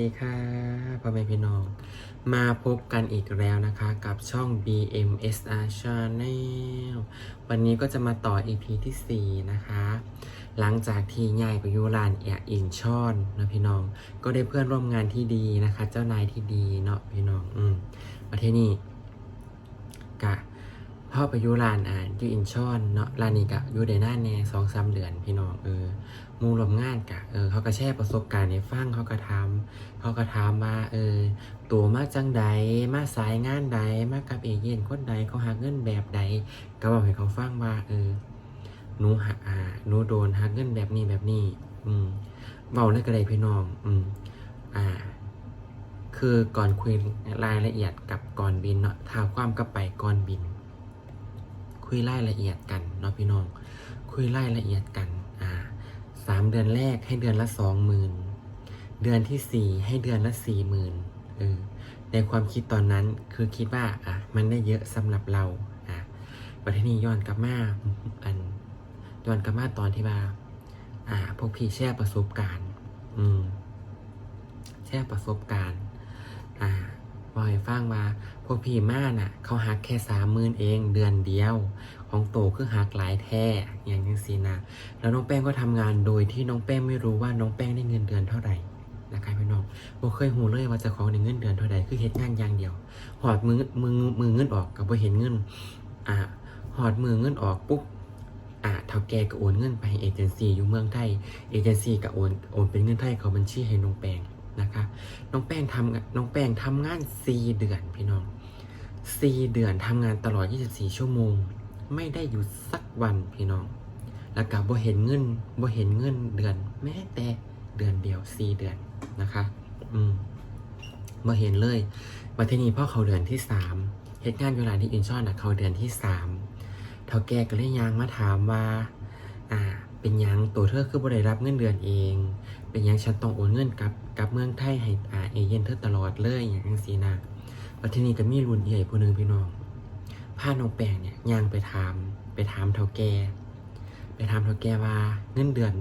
ดีค่ะพ่อแม่พี่น้อง มาพบกันอีกแล้วนะคะกับช่อง BMSR Channel วันนี้ก็จะมาต่อ EP ที่ 4 นะคะ หลังจากที่ยายไปอยูรานแอร์อินชอนนะพี่น้อง ก็ได้เพื่อนร่วมงานที่ดีนะคะ เจ้านายที่ดีเนาะพี่น้อง อืมประเทศนี้กะ พ่อไปยูรานอ่านยูอินชอนเนาะรานนี้กะยู่ในหน้าแน่สองสามเดือนพี่น้องเออมูรวมงานกะเออเขาก็แชร์ประสบการณ์ในฟังเขาก็ทำเขาก็ถามว่าเออตัวมาจังใดมาสายงานใดมากับเอเย่นคนใดเขาหาเงินแบบใด ก็บอกให้เขาฟังว่าเออหนูหาอ่าหนูโดนหาเงินแบบนี้แบบนี้ อืมเบาเลยก็ได้พี่น้อง อืมอ่า คือก่อนคุยรายละเอียดกับก่อนบินเนาะท้าความกับไปก่อนบิน คุยรายละเอียดกันเนาะพี่น้อง คุยรายละเอียดกันอ่าสามเดือนแรกให้เดือนละสองหมื่นเดือนที่สี่ให้เดือนละสี่หมื่นเออในความคิดตอนนั้นคือคิดว่าอะมันได้เยอะสำหรับเราอะประเทศนี้ย้อนกลับมาอันย้อนกลับมาตอนที่ว่าอ่า พวกพี่แชร์ประสบการณ์ อืมแชร์ประสบการณ์ อ่า บอยฟังว่า พวกพี่ม่าน่ะ เขาหักแค่สามหมื่นเองเดือนเดียว ของโตคือหักหลายแท้อย่างนี้สินะแล้วน้องแป้งก็ทำงานโดยที่น้องแป้งไม่รู้ว่าน้องแป้งได้เงินเดือนเท่าไหร่นะคะพี่น้องบ่เคยหูเลยว่าจะของในเงินเดือนเท่าไหร่คือเฮ็ดงานอย่างเดียว หอดมือมือมือเงินออกกับบ่เห็นเงิน อ่า หอดมือเงินออกปุ๊บ อ่าเท่าแกก็โอนเงินไปให้เอเจนซี่อยู่เมืองไทย เอเจนซี่ก็โอน โอนเป็นเงินไทยเขาบัญชีให้น้องแป้ง นะคะ น้องแป้งทำน้องแป้งทำงาน4เดือนพี่น้อง4เดือนทำงานตลอด 24 ชั่วโมง ไม่ได้หยุดสักวันพี่น้อง แล้วก็บ่เห็นเงินบ่เห็นเงินเดือน แม้แต่เดือนเดียวสี่เดือนนะคะ อืมบ่เห็นเลยมาที่นี่พ่อเขาเดือนที่สามเหตุงานเวลาที่อินชอนนะเขาเดือนที่สามเท่าแก่ก็เลยยังมาถามว่า อ่า เป็นยังตัวเธอคือบ่ได้รับเงินเดือนเอง เป็นยังฉันต้องโอนเงินกลับกลับเมืองไทยให้อาเอเย่นเธอตลอดเลยอย่างจังซี่นะมาที่นี่ก็มีรุ่นใหญ่ผู้หนึ่งพี่น้องพาน้องแปงเนี่ยย่างไปถาม ไปถามเท่าแกไปถามเท่าแกว่าเงินเดือน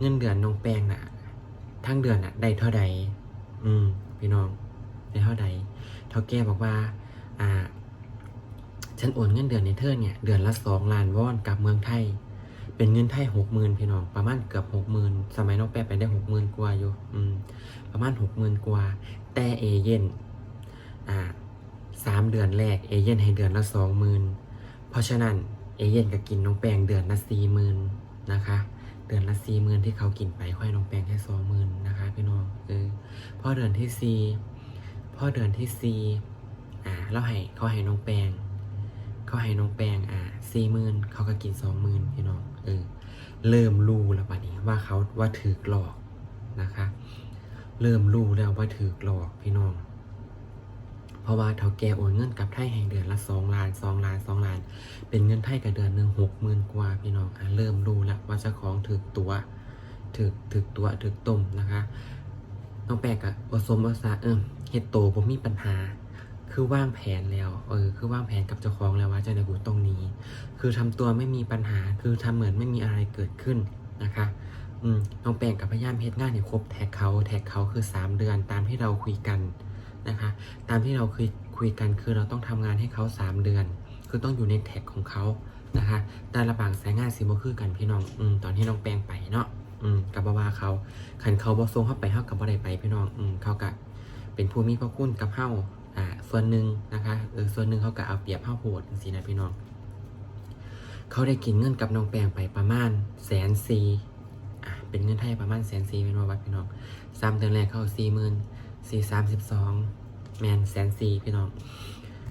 เงินเดือนน้องแปงน่ะ ทั้งเดือนน่ะ ได้เท่าใดอืม พี่น้องได้เท่าใดเท่าแกบอกว่า อ่า ฉันโอนเงินเดือนในเธอเนี่ย เดือนละสองล้านวอนกลับเมืองไทย เป็นเงินไทยหกหมื่นพี่น้อง ประมาณเกือบหกหมื่นสมัยน้องแปงไปได้หกหมื่นกว่าอยู่อืมประมาณหกหมื่นกว่า แต่เอเย่นอ่าสามเดือนแรกเอเย่นให้เดือนละสองหมื่นเพราะฉะนั้นเอเย่นก็กินน้องแปงเดือนละสี่หมื่นนะคะ เดือนละสี่หมื่นที่เขากินไปค่อยน้องแปงแค่สองหมื่นนะคะพี่น้องเออพอเดือนที่สี่พอเดือนที่สี่อ่าเราให้เขาให้น้องแปงเขาให้น้องแปงอ่าสี่หมื่นเขาก็กินสองหมื่นพี่น้อง เออเริ่มรู้แล้วบัดนี้ว่าเขาว่าถือหลอกนะคะ เริ่มรู้แล้วว่าถือหลอกพี่น้อง เพราะว่าเท่าแกโอนเงินกับไทยแห่งเดือนละสองล้านสองล้านสองล้าน เป็นเงินไทยกับเดือนหนึ่งหกหมื่นกว่าพี่น้องอะเริ่มรู้แล้วว่าเจ้าของถือตัวถือถือตัวถือต้มนะคะน้องแปลกอะผสมภาษาเอิมเฮ็ดโตผมมีปัญหา คือวางแผนแล้ว เออ คือวางแผนกับเจ้าของแล้วว่าจะในกูตรงนี้ คือทำตัวไม่มีปัญหา คือทำเหมือนไม่มีอะไรเกิดขึ้นนะคะ อืมน้องแปงกับพยายามเฮ็ดงานให้ครบแท็กเขาแท็กเขาคือสามเดือนตามที่เราคุยกันนะคะ ตามที่เราเคยคุยกันคือเราต้องทำงานให้เขา 3 เดือน คือต้องอยู่ในแท็กของเขานะคะ แต่ละบางสายงานสิบ่คือกันพี่น้อง อืม ตอนที่น้องแปงไปเนาะ อืม กับบาวาเขาขันเขาบอทรงเข้าไปเฮากับบ่ได้ไปพี่น้อง อืม เขากะเป็นผู้มีพระคุณกับเฮาอ่า ส่วนหนึ่งนะคะเออส่วนหนึ่งเขากะเอาเปรียบเฮาโหดจังซี่นะพี่น้อง เขาได้กินเงินกับน้องแปงไปประมาณแสนซีอะเป็นเงินไทยประมาณแสนซีเป็นว่าวัดพี่น้องสามเดือนแรกเขาสี่หมื่นสี่สามสิบสองแมนแสนสี่พี่น้อง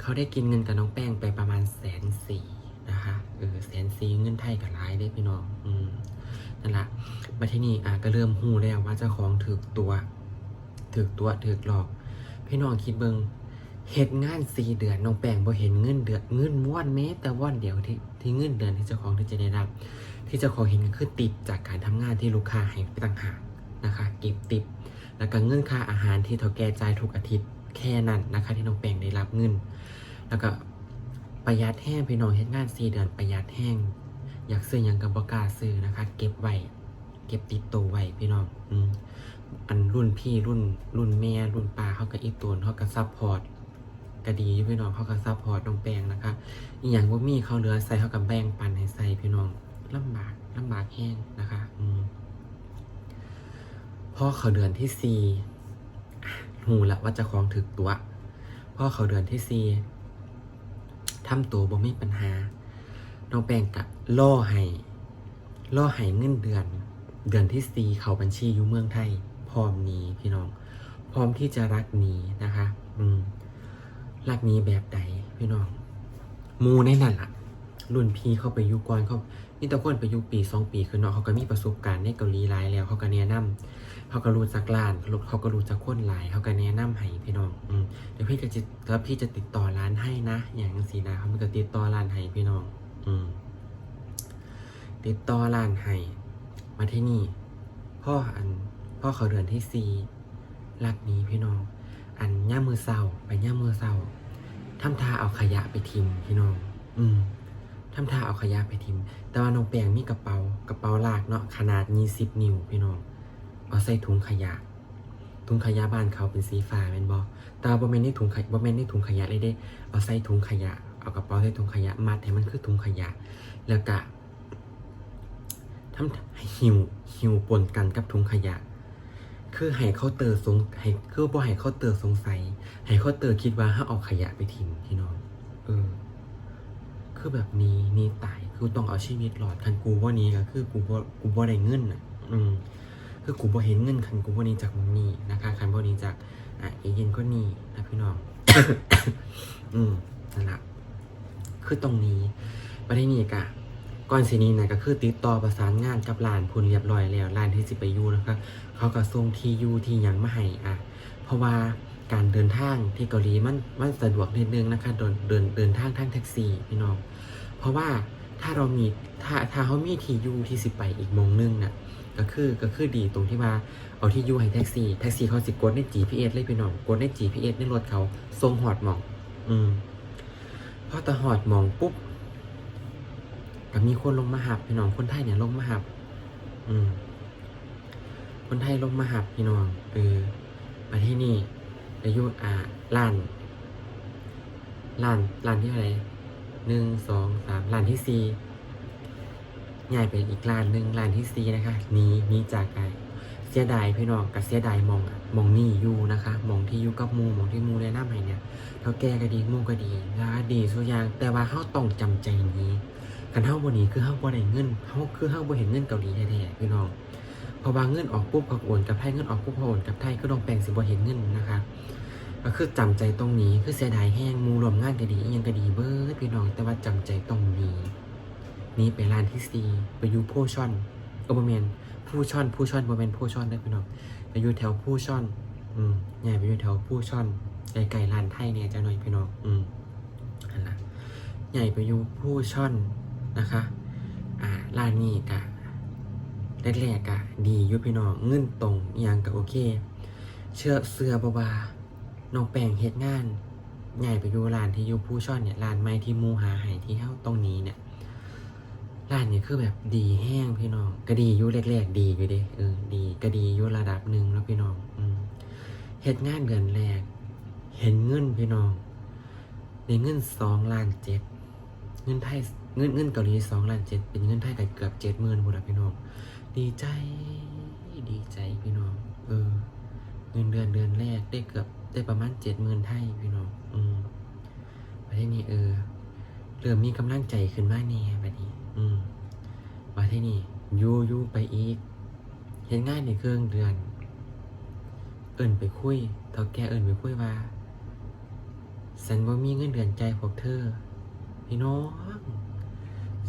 เขาได้กินเงินกับน้องแป้งไปประมาณแสนสี่นะคะเออแสนสี่เงินไทยกับร้ายได้พี่น้องอืมนั่นแหละมาที่นี่อะก็เริ่มหูแล้วว่าเจ้าของถือตัวถือตัวถือหลอก พี่น้องคิดเบิง เหตุงานสี่เดือนน้องแป้งบ่เห็นเงินเดือนเงินม้วนแม้แต่ว่อนเดียวที่ที่เงินเดือนที่เจ้าของที่จะได้รับ ที่เจ้าของเห็นก็คือติดจากการทำงานที่ลูกค้าให้ไปต่างหากนะคะ เก็บติดแล้วก็เงินค่าอาหารที่เท่าแก่จ่ายทุกอาทิตย์แค่นั้นนะคะ ที่น้องแปงได้รับเงิน แล้วก็ประหยัดแห้งพี่น้องเฮ็ดงานสี่เดือนประหยัดแห้งอยากซื้อยังกับบกาซื้อนะคะ เก็บไว้เก็บติดตัวไว้พี่น้องอืมอันรุ่นพี่รุ่นรุ่นแม่รุ่นป้าเขาก็อีตัวเขาก็ซัพพอร์ต ก็ดีอยู่พี่น้องเขาก็ซัพพอร์ตน้องแปงนะคะ อีกอย่างว่ามีเขาเหลือใส่เขากับแบ่งปันให้ใส่พี่น้องลำบากลำบากแห้งนะคะอืมพ่อเขาเดือนที่สี่หูละว่าจะคลองถึกตัวพ่อเขาเดือนที่สี่ทำตัวบ่มีปัญหา น้องแปงกะล่อให้ล่อให้เงินเดือน เดือนที่สี่เขาบัญชีอยู่เมืองไทย พร้อมนี้พี่น้อง พร้อมที่จะรักนี้นะคะ อืม รักนี้แบบใดพี่น้องมูในนั่นล่ะ รุ่นพี่เข้าไปยุก่อนเขามีแต่คนไปยุปีสองปีคือเนาะเขาก็มีประสบการณ์ในเกาหลีหลายแล้ว เขาก็แนะนำเขาก็รู้จักร้านเขาก็รู้จักคนหลาย เขาก็แนะนำให้พี่น้องอืมเดี๋ยวพี่ก็จะแล้วพี่จะติดต่อร้านให้นะ อย่างสีนะเขาก็ติดต่อร้านให้พี่น้อง อืมติดต่อร้านให้มาที่นี่พ่ออันพ่อเขาเดือนที่สี่รักนี้พี่น้อง อันย่ามมือเศร้าไปย่ามมือเศร้าทำทาเอาขยะไปทิ้งพี่น้อง อืมทำทาเอาขยะไปทิ้งแต่ว่าน้องแปงมีกระเป๋ากระเป๋าลากเนาะขนาดยี่สิบนิ้วพี่น้อง เอาใส่ถุงขยะ ถุงขยะบ้านเขาเป็นสีฟ้าเป็นบอแต่ว่าบ่แมนในถุงขยะบ่แมนในถุงขยะเลยเด้ เอาใส่ถุงขยะ เอากระเป๋าใส่ถุงขยะมัดให้มันคือถุงขยะ แล้วก็ทำหิวหิวปนกันกับถุงขยะ คือให้เขาเตอสงให้คือบ่ให้เขาเตอสงสัย ให้เขาเตอคิดว่าถ้าเอาขยะไปทิ้งพี่น้องเออ คือแบบนี้นี่ตายคือต้องเอาชีวิตรอดคันกูว่านี้ก็คือกูบ่กูบ่ได้เงินอะ อืมคือกูบ่เห็นเงินคันกูบ่นี้จากมึงนี่นะคะคันบ่นี้จากอะเอเย็นก็นี่นะพี่น้อง อืมนั่นแหละคือตรงนี้ประเด็นนี้กะ ก่อนสินี้นะก็คือติดต่อประสานงานกับร้านพุ่นเรียบร้อยแล้วร้านที่สิไปอยู่นะคะเขาก็ส่งที่อยู่ที่ยังมาให้อะเพราะว่าการเดินทางที่เกาหลีมันมันสะดวกนิดนึงนะคะเดินเดินเดินทางทางแท็กซี่พี่น้อง เพราะว่าถ้าเรามีถ้าถ้าเขามีที่อยู่ที่สิไปอีกมงนึงน่ะก็คือก็คือดีตรงที่ว่าเอาที่อยู่ให้แท็กซี่แท็กซี่เขาสิกดใน GPS เลยพี่น้องกดใน GPS ในรถเขาส่งหอดหมอง อืมพอตะหอดมองปุ๊บ ก็มีคนลงมาหับพี่น้องคนไทยเนี่ยลงมาหับ อืม คนไทยลงมาหับพี่น้องเออมาที่นี่ไปอยุอ่าล้านล้านล้านที่อะไรหนึ่งสองสามล้านที่สี่ย้ายไปอีกล้านหนึ่งล้านที่สี่นะคะนีหนีจากไกลเสียดายพี่น้องกับเสียดายมองมองนี่อยู่นะคะมองที่อยู่กับมูมองที่มูแนะนำให้เนี่ยเท่าแก่ก็ดีมูก็ดีแล้วดีสุดอย่างแต่ว่าเขาต้องจำใจนี้ กันเท่าบ่นี้คือเท่าบ่ได้เงินเขาคือเท่าบ่เห็นเงินเกาหลีแท้ๆพี่น้องพอบางเงินออกปุ๊บเขาโอนกับไทยเงินออกปุ๊บเขาโอนกับไทยก็ต้องแปลงสิบ่เห็นเงินนะคะก็คือจำใจตรงนี้คือเสียดายแห้งมูรวมงานก็ดียังก็ดีเบิร์ดพี่น้องแต่ว่าจำใจตรงนี้นี่ไปร้านที่ซีไปยูโพช่อนโอเบเมนผู้ช่อนผู้ช่อนโบเมนผู้ช่อนได้อพี่น้องไปอยู่แถวผู้ช่อน อืมใหญ่ไปอยู่แถวผู้ช่อนไกลๆร้านไทยเนี่ยจะหน่อยพี่น้องอืมอันละใหญ่ไปอยู่ผู้ช่อน นะคะอ่าร้านนี้กะแรกๆอะดีอยู่พี่น้องเงินตรงอหยังก็โอเค เชื่อเสือบาวาน้องแป้งเฮ็ดงานใหญ่ไปอยู่ร้านที่อยู่ผู้ช่อนเนี่ยร้านไม้ที่มูหาหายที่เฮาตรงนี้เนี่ยร้านเนี่ยคือแบบดีแห้งพี่น้องก็ดีอยู่แรกๆ ดีอยู่ด้เออดีก็ดีอยู่ระดับหนึ่งแล้วพี่น้องอืมเฮ็ดงานเดือนแรก เห็นเงินพี่น้องได้เงินสองล้านเจ็ดเงินไทย เงินเงินเกาหลีสองล้านเจ็ดเป็นเงินไทยกเกือบเจ็ดหมื่นบุละพี่น้อง ดีใจดีใจพี่น้อง เออ เงินเดือนเดือนแรกได้เกือบได้ประมาณเจ็ดหมื่นไทยพี่น้อง อืมประเทศนี้เออเริ่มมีกำลังใจขึ้นมากนี่แบบนี้ อืมประเทศนี้ยูยูไปอีก เห็นง่ายในเครื่องเดือน เอิ่นไปคุยเท่าแกเอิ่นไปคุยว่าสันบ่มีเงินเดือนใจพวกเธอ พี่น้อง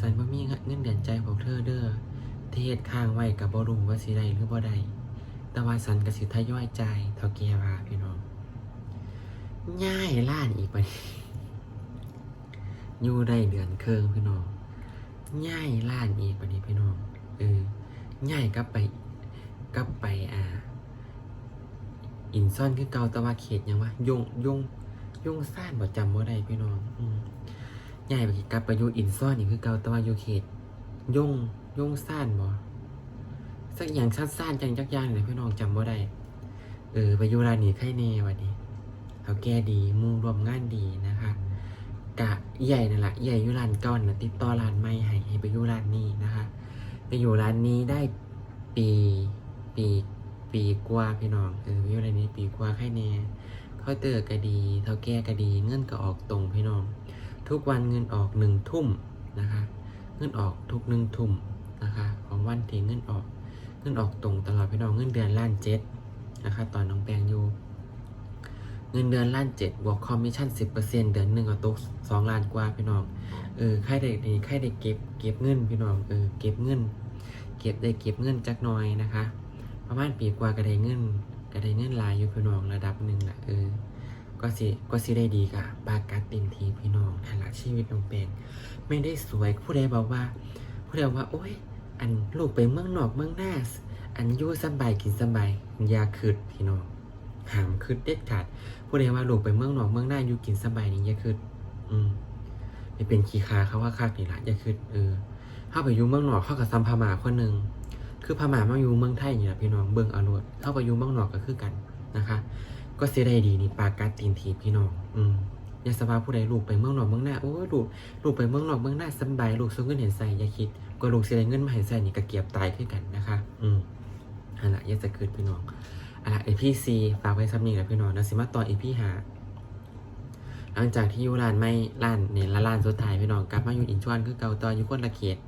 สันบ่มีเงินเดือนใจพวกเธอเด้อที่เฮ็ดค้างไว้กับบ่รู้ว่าสิได้หรือบ่ได้แต่ว่าสันก็สิทยอยจ่ายเท่าแก่ว่าพี่น้องง่ายล้านอีกไปอยู่ได้เดือนเครึ่งพี่น้องง่ายล้านอีกปนี้พี่น้องเออง่ายกลับไปกลับไปอ่า อินซ่อนคือเก่าต่ว่าเขตยังวะยงยงยงซ่านบ่จำบ่ได้พี่น้อง อืม ง่ายไปกลับไปอยู่อินซ่อนนี่คือเก่าแต่ว่าอยู่เขตยงยงซ่านบ่สักอย่างสั้นๆจังจักอย่างเลยพี่น้องจำว่าได้เออไปอยู่ร้านนี้ใครแน่วันนี้เขาแก้ดีหมูรวมงานดีนะคะกะใหญ่นั่นแหละใหญ่อยู่ร้านก่อนนะติดต่อร้านใหม่ให้ให้ไปอยู่ร้านนี้นะคะไปอยู่ร้านนี้ได้ปีปีปีกว่าพี่น้องเออไปอยู่ร้านนี้ปีกว่าใครแน่เขาเตอร์ก็ดีเท่าแก่ก็ดี เงินก็ออกตรงพี่น้อง ทุกวันเงินออกหนึ่งทุ่มนะคะ เงินออกทุกหนึ่งทุ่มนะคะ ของวันที่เงินออก เงินออกตรงตลอดพี่น้องเงินเดือนล้านเจ็ดนะคะตอนน้องแปงอยู่ เงินเดือนล้านเจ็ดบวกคอมมิชชั่นสิบเปอร์เซ็นต์เดือนหนึ่งก็ตกสองล้านกว่าพี่น้องเออใครได้ดีใครได้เก็บเก็บเงินพี่น้องเออเก็บเงิน เก็บได้เก็บเงินจักหน่อยนะคะ ประมาณปีกว่าก็ได้เงินก็ได้เงินลายอยู่พี่น้องระดับหนึ่งแหละเออ ก็สิก็สิได้ดีกับปากกัดเต็มทีพี่น้องนั่นละชีวิตน้องเป็นไม่ได้สวยผู้ใดบอกว่า ผู้ใดว่า โอ้ย อันลูกไปเมืองนอกเมืองหน้าอันยู่สบายกินสบายยาคืดพี่น้องหามคืดเด็ดขาดผู้ใดว่าลูกไปเมืองนอกเมืองหน้าอยู่กินสบายนี่ยาคืดอืมไม่เป็นขี้คาเขาว่าคักนี่ละยาคืดเออเข้าไปอยู่เมืองนอกเข้ากับซัมพม่าคนหนึ่งคือพม่ามาอยู่เมืองไทยนี่แหละพี่น้องเบิ่งอารมณ์เข้าไปอยู่เมืองนอกก็คือกันนะคะ ก็เสียดายดีนี่ปากกัดตีนทีพี่น้อง อืมอย่าสบาผู้ใดลูกไปเมืองนอกเมืองหน้าโอ้ยลูกลูกไปเมืองนอกเมืองหน้าสบายลูกส่งเงินเห็นใส่อย่าคิดก็ลูกเสียดายเงินมาเห็นใส่นี่ก็เกียบตายขึ้นกันนะคะ อืมอันละอย่าจะเกิดพี่น้องอันละเอพีซีฝากไว้ซ้ำนี่แหละพี่น้องนะสิมาต่อเอพีหาหลังจากที่ยูร้านไม่ร้านเนี่ยละร้านสุดท้ายพี่น้องกลับมาอยู่อินชวนคือเก่าต่ออยู่คนละเขต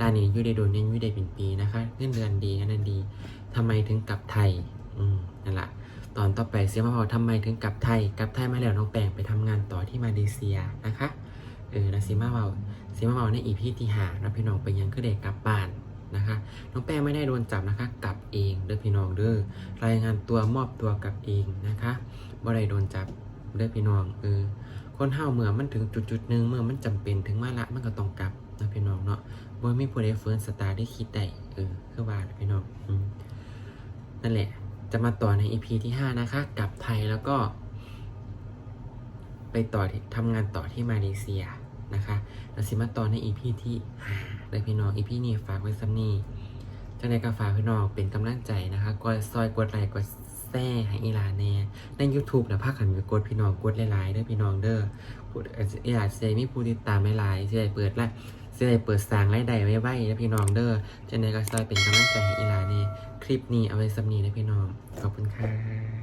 ร้านนี้อยู่ได้โดนเนี่ยอยู่ได้เป็นปีนะคะเงินเดือนดีอันนั้นดีทำไมถึงกลับไทย อืมนั่นแหละ ตอนต่อไปเสียมาบอทำไมถึงกลับไทย กลับไทยมาแล้วน้องแปงไปทำงานต่อที่มาเลเซียนะคะเออนะซีมาเบาซีมาเบาในอีพีที่หาแล้วพี่น้องไปยังคือเด็กกลับบ้านนะคะน้องแป้งไม่ได้โดนจับนะคะกลับเองเด้อพี่น้องเด้อรายงานตัวมอบตัวกลับเองนะคะบ่ได้โดนจับเด้อพี่น้องเออคนเฮาเมื่อมันถึงจุดจุดหนึ่งเมื่อมันจำเป็นถึงมาละมันก็ต้องกลับนะพี่น้องเนาะบ่มีผู้ใดเฟิร์นสตาร์ได้คิดได้เออคือว่านพี่น้องอืมนั่นแหละ จะมาต่อใน EP ที่ 5 นะคะ กลับไทยแล้วก็ ไปต่อที่ทำงานต่อที่มาเลเซียนะคะแล้วสิมาต่อใน EP ที่5เลยพี่น้อง EP นี้ฝากไว้ซ้ำนี่จังในกาฝากพี่น้องเป็นกำลังใจนะคะกดซอยกดไลค์กดแซ่ให้อีลาแน่ใน YouTube นะภาคขันไปกดพี่น้องกดหลายๆเด้อพี่น้องเด้อพูดอีลาเซมีผู้ติดตามหลายๆเสียเปิดละเสียเปิดสร้างรายได้ไว้ไว้เด้อพี่น้องเด้อจังในกาซอยเป็นกำลังใจให้อีลาแน่ คลิปนี้เอาไว้สำนีนะพี่น้อง ขอบคุณค่ะ